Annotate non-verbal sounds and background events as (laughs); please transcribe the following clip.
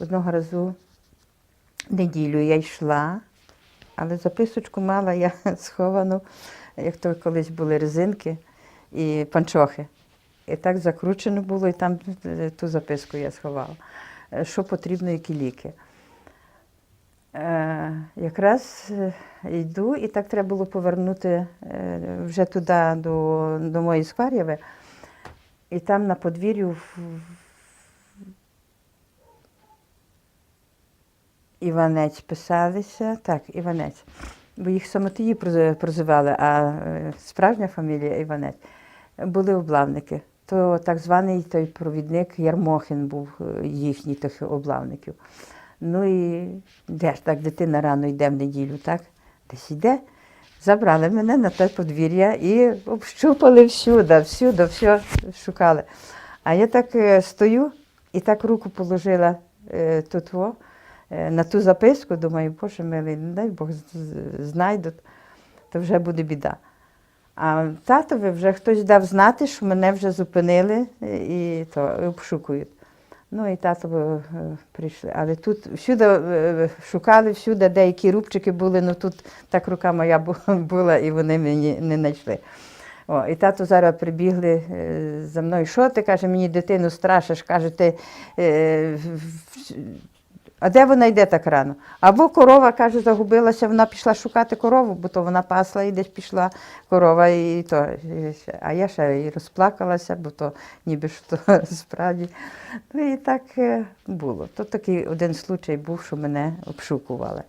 Одного разу неділю я йшла, але записочку мала я (laughs) сховану, як то колись були резинки і панчохи. І так закручено було, і там ту записку я сховала. Е, Що потрібно, які ліки. Е, якраз е, йду, і так треба було повернути вже туди, до, до моєї Скварєви. І там на подвір'ю Іванець писалися, так, Іванець. Бо їх самотиї проз- прозивали, а е, справжня фамілія Іванець. Були облавники. То так званий той провідник Ярмохин був е, їхній тих облавників. Ну і де ж так дитина рано йде в неділю, так? Десь йде. Забрали мене на те подвір'я і общупали всюди, всюди, все шукали. А я так е, стою і так руку положила тут во, на ту записку, думаю, боже милий, не дай Бог знайдуть, то вже буде біда. А татові вже хтось дав знати, що мене вже зупинили е, і то обшукують. Ну і тато е, прийшли. Але тут всюди е, шукали, всюди деякі рубчики були, ну тут так рука моя (laughs) була, і вони мені не знайшли. О, і тато зараз прибігли е, за мною. Що ти каже, мені дитину страшиш, каже, ти. А де вона йде так рано? Або корова, каже, загубилася, вона пішла шукати корову, бо то вона пасла і десь пішла корова. І то. А я ще і розплакалася, бо то ніби що то (laughs) справді. Ну і так е, було. То такий один случай був, що мене обшукували.